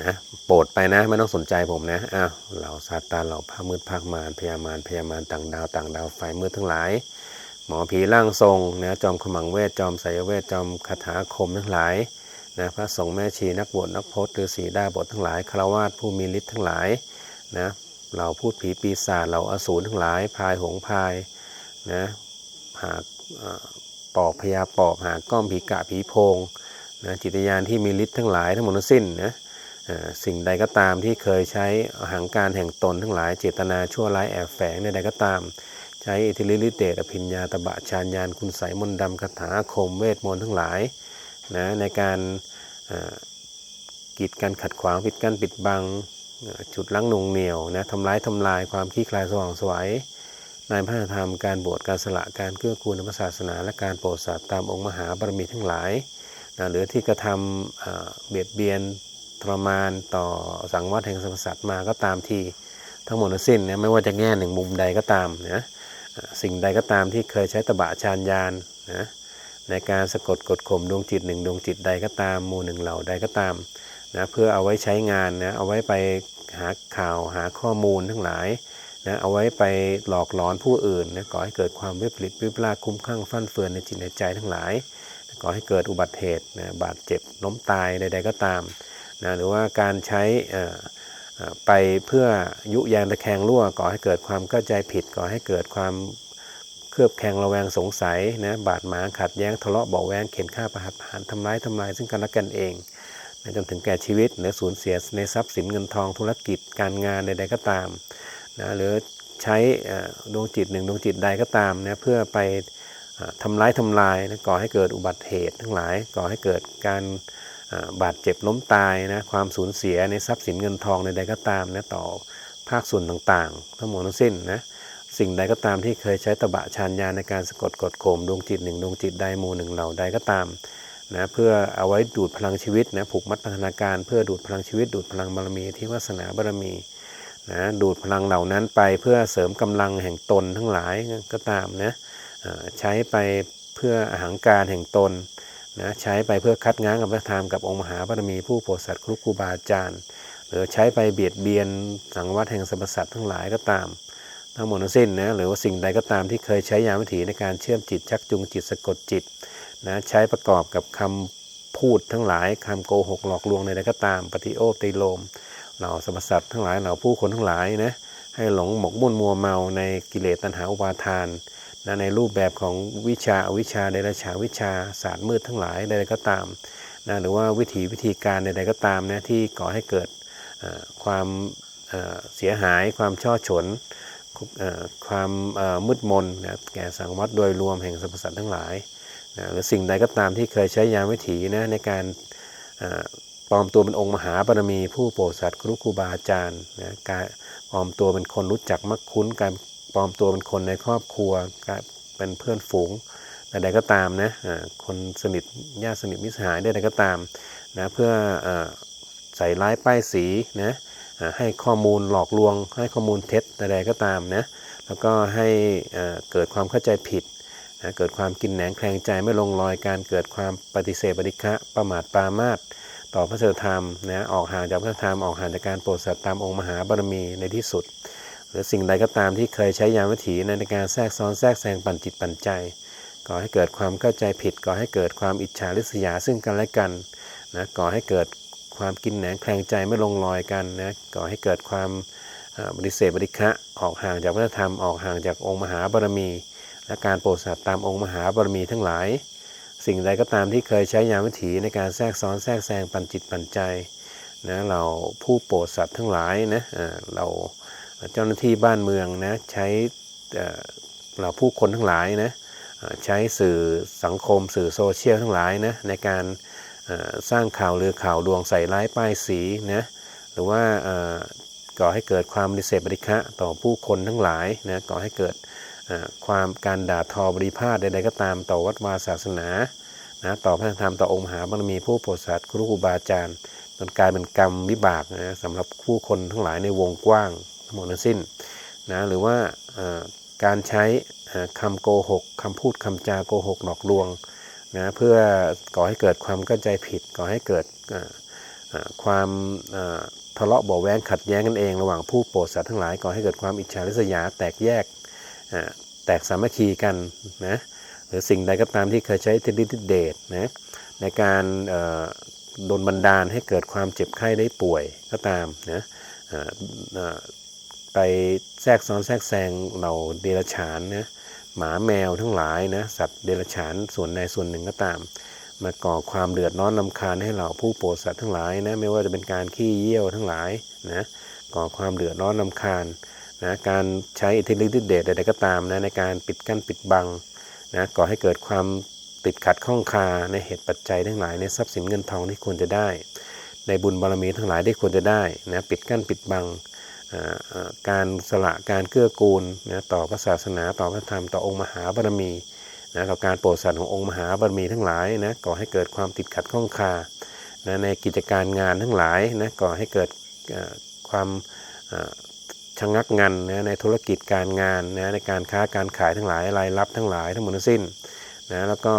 นะโปรดไปนะไม่ต้องสนใจผมนะอ้าวเหล่าซาตานเหล่าพระมืดภาคมารพยามารพยามารต่างดาวต่างดาวไฟมืดทั้งหลาย หมอผีร่างทรงนะจอมขมังเวทจอมไสยเวทจอมคาถาคมทั้งหลายนะพระสงฆ์แม่ชีนักบวชนักพจน์ฤาษีดาบททั้งหลายคาวาสผู้มีฤทธิ์ทั้งหลายนะเราพูดผีปีศาจเราอสูรทั้งหลาย พายหงพายนะหากปอบพญาปอบหากก้อมผีกะผีโพงนะจิตญาณที่มีฤทธิ์ทั้งหลายทั้งหมดทั้งสิ้นนะ สิ่งใดก็ตามที่เคยใช้หังการแห่งตนทั้งหลายเจตนาชั่วร้ายแอบแฝงใดก็ตาม ใช้อิทธิฤทธิเดชอภิญญาตบะชาญญาณคุณไสมนต์ดำคาถาคมเวทมนต์ทั้งหลายนะในการกีดกันขัดขวางปิดกั้นปิดบังจุดลังนงเหนียวนะทำร้ายทำลายความขี้คลายสว่างสวยในพระธรรมการบวชการสละการเกื้อกูลในพระศาสนา และการโปรดสัตว์ตามองค์มหาบารมีทั้งหลายนะหรือที่กระทำเบียดเบียน ทรมานต่อสังวัตแห่งสรรพสัตว์มาก็ตามทีทั้งหมดทั้งสิ้นนะไม่ว่าจะแง่หนึ่งมุมใดก็ตามนะสิ่งใดก็ตามที่เคยใช้ตบะชานยานนะในการสะกดกดข่มดวงจิตหนึ่งดวงจิตใดก็ตามหมู่หนึ่งเหล่าใดก็ตามนะเพื่อเอาไว้ใช้งานนะเอาไว้ไปหาข่าวหาข้อมูลทั้งหลายนะเอาไว้ไปหลอกหลอนผู้อื่นนะก่อให้เกิดความวิปริตวิปลาสคุ้มข้างฟั่นเฟือนในจิตในใจทั้งหลายก่อให้เกิดอุบัติเหตุนะบาดเจ็บล้มตายใดๆก็ตาม นะหรือว่าการใช้ไปเพื่อยุยางตะแคงรั่วก่อให้เกิดความเข้าใจผิดก่อให้เกิดความเครือบแคลงระแวงสงสัยนะบาดหมางขัดแย้งทะเลาะเบาแวงเข็นฆ่าประหัตประหารทำร้ายทำลายซึ่งกันและกันเองนะจนถึงแก่ชีวิตหรือสูญเสียในทรัพย์สินเงินทองธุรกิจการงานใดๆก็ตามนะหรือใช้ดวงจิตหนึ่งดวงจิตใดก็ตามนะเพื่อไปทำร้ายทำลายนะก่อให้เกิดอุบัติเหตุทั้งหลายก่อให้เกิดการ บาดเจ็บล้มตายนะความสูญเสียในทรัพย์สินเงินทองใดๆก็ตามนะต่อภาคส่วนต่างๆ ทั้งหมดทั้งสิ้นนะสิ่งใดก็ตามที่เคยใช้ตบะชานยาในการสะกดกดข่มดวงจิตหนึ่งดวงจิตใดมูหนึ่งเหล่าใดก็ตามนะเพื่อเอาไว้ดูดพลังชีวิตนะผูกมัดพัฒนาการ เพื่อดูดพลังชีวิต ดูดพลังบารมีที่วาสนาบารมีนะดูดพลังเหล่านั้นไปเพื่อเสริมกำลังแห่งตนทั้งหลายก็ตามนะใช้ไปเพื่ออาหารการแห่งตน นะใช้ไปเพื่อคัดง้างกับพระธรรมกับองค์มหาบารมีผู้โปรดสัตว์ครูครูบาอาจารย์ หรือใช้ไปเบียดเบียนสังวัตแห่งสรรพสัตว์ทั้งหลายก็ตาม ทั้งหมดทั้งสิ้นนะหรือว่าสิ่งใดก็ตามที่เคยใช้ยามวิถีในการเชื่อมจิตชักจูงจิตสะกดจิตนะใช้ประกอบกับคำพูดทั้งหลายคำโกหกหลอกลวงใดๆก็ตาม ปฏิโอติโลมเหล่าสรรพสัตว์ทั้งหลายเหล่าผู้คนทั้งหลายนะให้หลงหมกมุ่นมัวเมาในกิเลสตัณหาอุปาทาน นะในรูปแบบของวิชาอวิชาเดรัจฉาวิชาศาสตร์มืดทั้งหลายใดๆก็ตามนะหรือว่าวิถีวิธีการใดๆก็ตามนะที่ก่อให้เกิดความเสียหาย ความช่อฉนความมืดมนนะแก่สังวัตโดยรวมแห่งสรรพสัตว์ทั้งหลายนะหรือสิ่งใดก็ตามที่เคยใช้ยามวิถีนะในการปลอมตัวเป็นองค์มหาบารมี ผู้โปรดสัตว์ครูครูบาอาจารย์นะการปลอมตัวเป็นคนรู้จักมักคุ้นการ ปลอมตัวเป็นคนในครอบครัวเป็นเพื่อนฝูงใดๆก็ตามนะคนสนิทญาติสนิทมิตรสหายใดๆก็ตามนะเพื่ออใส่ร้ายป้ายสีนะให้ข้อมูลหลอกลวง ให้ข้อมูลเท็จใดๆก็ตามนะแล้วก็ให้เกิดความเข้าใจผิดนะเกิดความกินแหนงแคลงใจไม่ลงรอยการเกิดความปฏิเสธปฏิฆะประมาทปรามาสต่อพระเสธรรมนะออกห่างจากพระธรรมออกห่างจากการโปรดสัตว์ตามองค์มหาบารมีในที่สุด หรือสิ่งใดก็ตามที่เคยใช้ยามวิถีในการแทรกซ้อนแทรกแซงปั่นจิตปั่นใจก่อให้เกิดความเข้าใจผิดก่อให้เกิดความอิจฉาริษยาซึ่งกันและกันนะก่อให้เกิดความกินแหนงแคลงใจไม่ลงรอยกันนะก่อให้เกิดความเอ่อบริเสธบริฆะออกห่างจากพระธรรมออกห่างจากองค์มหาบารมี และการโปรดสัตว์ตามองค์มหาบารมีทั้งหลาย สิ่งใดก็ตามที่เคยใช้ยามวิถีในการแทรกซ้อนแทรกแซงปั่นจิตปั่นใจนะเราผู้โปรดสัตว์ทั้งหลายนะเรา เจ้าหน้าที่บ้านเมืองนะใช้เอ่อเราผู้คนทั้งหลายนะใช้สื่อสังคมสื่อโซเชียลทั้งหลายนะในการสร้างข่าวเรือข่าวดวงใส่ร้ายป้ายสีนะหรือว่าก่อให้เกิดความดิเสบริฆะต่อผู้คนทั้งหลายนะก่อให้เกิดความการด่าทอบริพาทใดๆก็ตามต่อวัดวาศาสนานะต่อพระธรรมต่อองค์มหาบารมีผู้โปรดสัตว์ครูครูบาอาจารย์จนกลายเป็นกรรมวิบากนะสำหรับผู้คนทั้งหลายในวงกว้าง หมดทั้งสิ้นนะหรือว่าการใช้เอ่อคำโกหกคำพูดคำจาโกหกหลอกลวงนะเพื่อก่อให้เกิดความเข้าใจผิด ก่อให้เกิดความทะเลาะเบาแว้งขัดแย้งกันเองระหว่างผู้โปรดสัตว์ทั้งหลายก่อให้เกิดความอิจฉาริษยาแตกแยกแตกสามัคคีกันนะหรือสิ่งใดก็ตามที่เคยใช้ทิฏฐิเดชนะในการโดนบันดาลให้เกิดความเจ็บไข้ได้ป่วยก็ตามนะ ไปแทรกซ้อนแทรกแซงเหล่าเดรัจฉานนะหมาแมวทั้งหลายนะสัตว์เดรัจฉานส่วนใดส่วนหนึ่งก็ตาม มาก่อความเดือดร้อนลำคาญให้เราผู้โปรดสัตว์ทั้งหลายนะไม่ว่าจะเป็นการขี้เยี่ยวทั้งหลายนะก่อความเดือดร้อนลำคาญนะการใช้อิทธิฤทธิเดชใดๆก็ตามนะในการปิดกั้นปิดบังนะก่อให้เกิดความติดขัดข้องคาในเหตุปัจจัยทั้งหลายในทรัพย์สินเงินทองที่ควรจะได้ ในบุญบารมีทั้งหลายที่ควรจะได้นะปิดกั้นปิดบัง การสละการเกื้อกูลนะต่อพระศาสนาต่อพระธรรมต่อองค์มหาบารมีนะต่อการโปรดสัตว์ขององค์มหาบารมีทั้งหลายนะก่อให้เกิดความติดขัดข้องคานะในกิจการงานทั้งหลายนะก่อให้เกิดความชะงักงันนะในธุรกิจการงานนะในการค้าการขายทั้งหลายรายรับทั้งหลายทั้งหมดทั้งสิ้นนะแล้วก็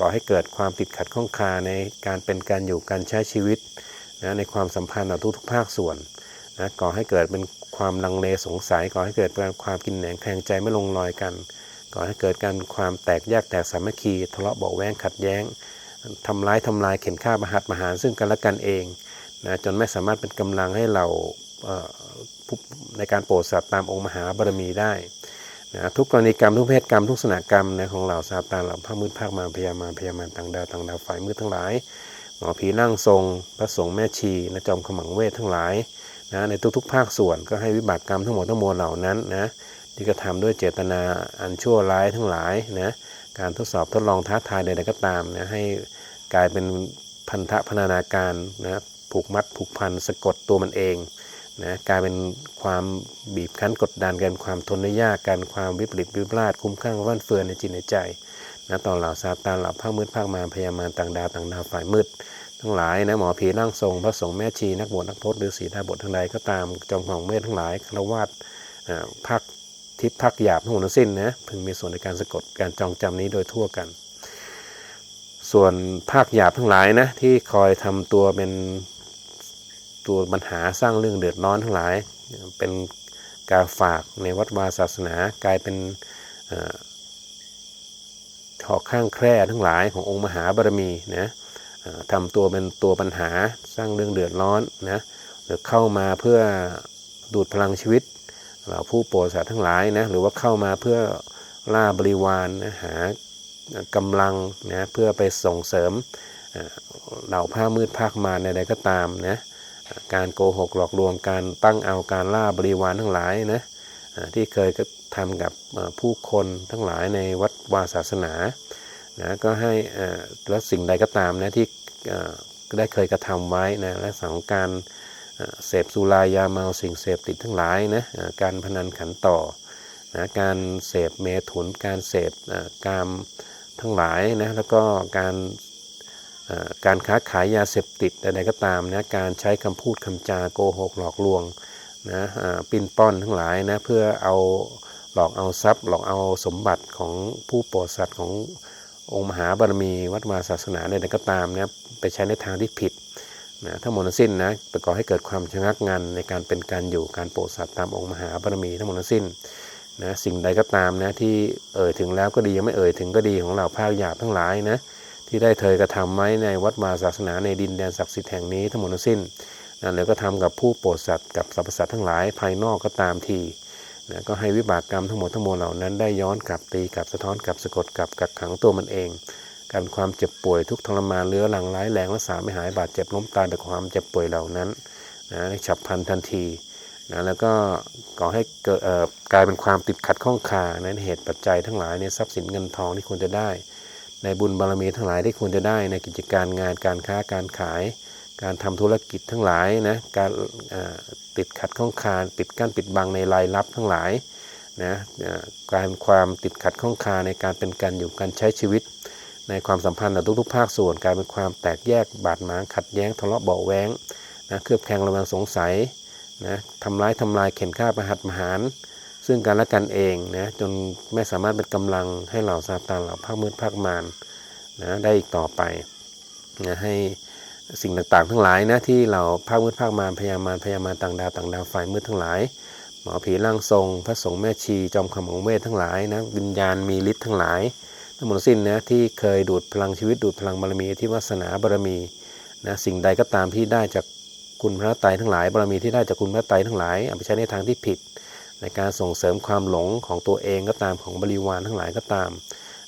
ก่อให้เกิดความติดขัดข้องคาในการเป็นการอยู่การใช้ชีวิตนะในความสัมพันธ์ต่อทุกๆภาคส่วน นะก่อให้เกิดเป็นความลังเลสงสัย ก่อให้เกิดเป็นความกินแหนงแคลงใจไม่ลงรอยกัน ก่อให้เกิดการความแตกแยกแตกสามัคคีทะเลาะเบาแวงขัดแย้งทำร้ายทำลายเข็นฆ่าประหัตประหารซึ่งกันและกันเองนะจนไม่สามารถเป็นกำลังให้เราผู้ในการโปรดสัตว์ตามองค์มหาบารมีได้นะทุกกรณีกรรมทุกเพศกรรมทุกสนากรรมนะของเหล่าซาตานเหล่าพระมืดภาคมารพยามารพยามารต่างดาวต่างดาวฝ่ายมืดทั้งหลายหมอผีร่างทรง พระสงฆ์แม่ชีนะจอมขมังเวททั้งหลาย นะในทุกๆ ภาคส่วนก็ให้วิบากกรรมทั้งหมดทั้งมวลเหล่านั้นนะที่กระทำด้วยเจตนาอันชั่วร้ายทั้งหลายนะการทดสอบทดลองท้าทายใดๆก็ตามนะให้กลายเป็นพันธะพนานาการนะผูกมัดผูกพันสะกดตัวมันเองนะกลายเป็นความบีบคั้นกดดันกันความทนได้ยากกันความวิปริตวิปลาสคุ้มข้างว่านเฟือนในจิตในใจนะต่อเหล่าซาตานเหล่าภาคมืดภาคมารพยามารต่างดาวต่างดาวฝ่ายมืด ทั้งหลายนะหมอผีร่งทรงพระสงฆ์แม่ชีนักบวชนักพจน์หรือศีดาบททั้งใดก็ตามจอมของเมธทั้งหลายคารวาสอ่าภาคทิศพักหยาบทั้งหมดทั้งสิ้นนะพึงมีส่วนในการสะกดการจองจำนี้โดยทั่วกัน ส่วนภาคหยาบทั้งหลายนะที่คอยทำตัวเป็นตัวปัญหาสร้างเรื่องเดือดร้อนทั้งหลาย เป็นกาฝากในวัดวาศาสนากลายเป็นเอ่อหอกข้างแคร่ทั้งหลายขององค์มหาบารมีนะ ทำตัวเป็นตัวปัญหาสร้างเรื่องเดือดร้อนนะหรือเข้ามาเพื่อดูดพลังชีวิตเราผู้โปรดสัตว์ทั้งหลายนะหรือว่าเข้ามาเพื่อล่าบริวารนะหากำลังนะเพื่อไปส่งเสริมเหล่าผ้ามืดภาคมารใดก็ตามนะการโกหกหลอกลวงการตั้งเอาการล่าบริวารทั้งหลายนะที่เคยทำกับผู้คนทั้งหลายในวัดวาศาสนา นะก็ให้แล้วสิ่งใดก็ตามนะที่ได้เคยกระทำไว้นะและสังการเสพสุรายาเมาสิ่งเสพติดทั้งหลายนะการพนันขันต่อนะการเสพเมถุนการเสพกามทั้งหลายนะแล้วก็การการค้าขายยาเสพติดใดๆก็ตามนะการใช้คำพูดคำจาโกหกหลอกลวงนะปิ้นป้อนทั้งหลายนะเพื่อเอาหลอกเอาทรัพย์หลอกเอาสมบัติของผู้โปรดสัตว์ของ องค์มหาบารมีวัดวาศาสนาใดๆก็ตามนะไปใช้ในทางที่ผิดนะทั้งหมดทั้งสิ้นนะประกอบให้เกิดความชะงักงันในการเป็นการอยู่การโปรดสัตว์ตามองค์มหาบารมีทั้งหมดทั้งสิ้นนะสิ่งใดก็ตามนะที่เอ่ยถึงแล้วก็ดียังไม่เอ่ยถึงก็ดีของเราภาคหยาบทั้งหลายนะที่ได้เคยกระทำไว้ในวัดวาศาสนาในดินแดนศักดิ์สิทธิ์แห่งนี้ทั้งหมดทั้งสิ้นนะแล้วก็ทำกับผู้โปรดสัตว์กับสรรพสัตว์ทั้งหลายภายนอกก็ตามที นะก็ให้วิบากกรรมทั้งหมดทั้งมวลเหล่านั้นได้ย้อนกลับตีกลับสะท้อนกลับสะกดกลับกักขังตัวมันเอง การความเจ็บป่วยทุกทรมานเรื้อรังร้ายแรงรักษาไม่หายบาดเจ็บล้มตายจากความเจ็บป่วยเหล่านั้นนะฉับพลันทันทีนะแล้วก็ก่อให้เกิดกลายเป็นความติดขัดข้องคาในเหตุปัจจัยทั้งหลายในทรัพย์สินเงินทองที่ควรจะได้ ในบุญบารมีทั้งหลายที่ควรจะได้ในกิจการงานการค้าการขาย การทำธุรกิจทั้งหลายนะการ ติดขัดข้องคาปิดกั้นปิดบังในรายลับทั้งหลายนะการความติดขัดข้องคาในการเป็นการอยู่การใช้ชีวิต ในความสัมพันธ์ต่อทุกๆ ภาคส่วนกลายเป็นความแตกแยกบาดหมางขัดแย้งทะเลาะเบาะแวงนะเครือบแคลงระแวงสงสัยนะทำร้ายทำลายเข็นฆ่าประหัตประหารซึ่งกันและกันเองนะจนไม่สามารถเป็นกำลังให้เหล่าซาตานเหล่าภาคมืดภาคมารนะได้อีกต่อไปนะให้ สิ่งต่างๆ ทั้งหลายนะที่เราภาคมืดภาคมารพยามารพยามารต่างดาวต่างดาวฝ่ายมืดทั้งหลาย หมอผีร่างทรง พระสงฆ์แม่ชีจอมขมังเวททั้งหลายนะวิญญาณมีฤทธิ์ทั้งหลาย ทั้งหมดสิ้นนะที่เคยดูดพลังชีวิตดูดพลังบารมีที่วาสนาบารมีนะสิ่งใดก็ตามที่ได้จากคุณพระไตรทั้งหลายบารมีที่ได้จากคุณพระไตรทั้งหลายเอาไปใช้ในทางที่ผิด ในการส่งเสริมความหลงของตัวเองก็ตามของบริวารทั้งหลายก็ตาม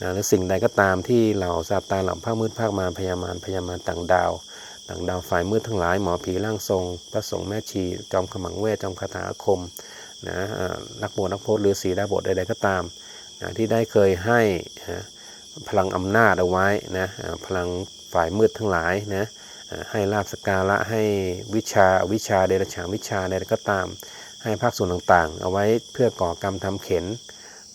นะหรือสิ่งใดก็ตามที่เหล่าซาตานเหล่าภาคมืดภาคมารพยามารพยามารต่างดาว่างดาวฝ่ายมืดทั้งหลายหมอผีร่างทรง พระสงฆ์แม่ชี จอมขมังเวทจอมคาถาคมนะนักบวชนักโพธิ์หรือศีดาบทใดๆก็ตามนะที่ได้เคยให้นะพลังอำนาจเอาไว้นะพลังฝ่ายมืดทั้งหลายนะให้ลาบสการะให้วิชาวิชาเดรัจฉานวิชาใดๆก็ตาม ให้ภาคส่วนต่างๆ เอาไว้เพื่อก่อกรรมทำเข็น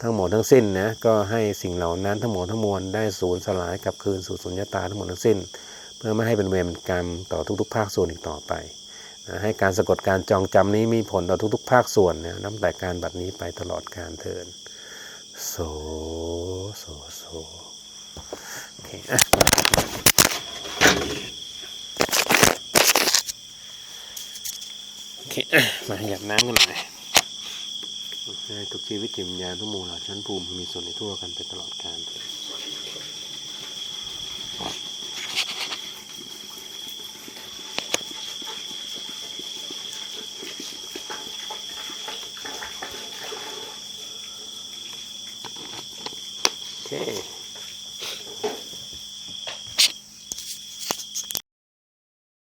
ทั้งหมดทั้งสิ้นนะก็ให้สิ่งเหล่านั้นทั้งหมดทั้งมวลได้สูญสลายกลับคืนสู่สุญญตาทั้งหมดทั้งสิ้น เพื่อไม่ให้เป็นเวรเป็นกรรมต่อทุกๆ ภาคส่วนอีกต่อไปนะให้การสะกดการจองจำนี้มีผลต่อทุกๆ ภาคส่วนนะนับแต่การบัดนี้ไปตลอดการเทินโสโสโสโอเคอะโอเคมาหยับน้ำกันหน่อยทุกชีวิตจิตวิญญาณทุกหมู่เหล่าชั้นภูมิมีส่วนในทั่วกันไปตลอดกาล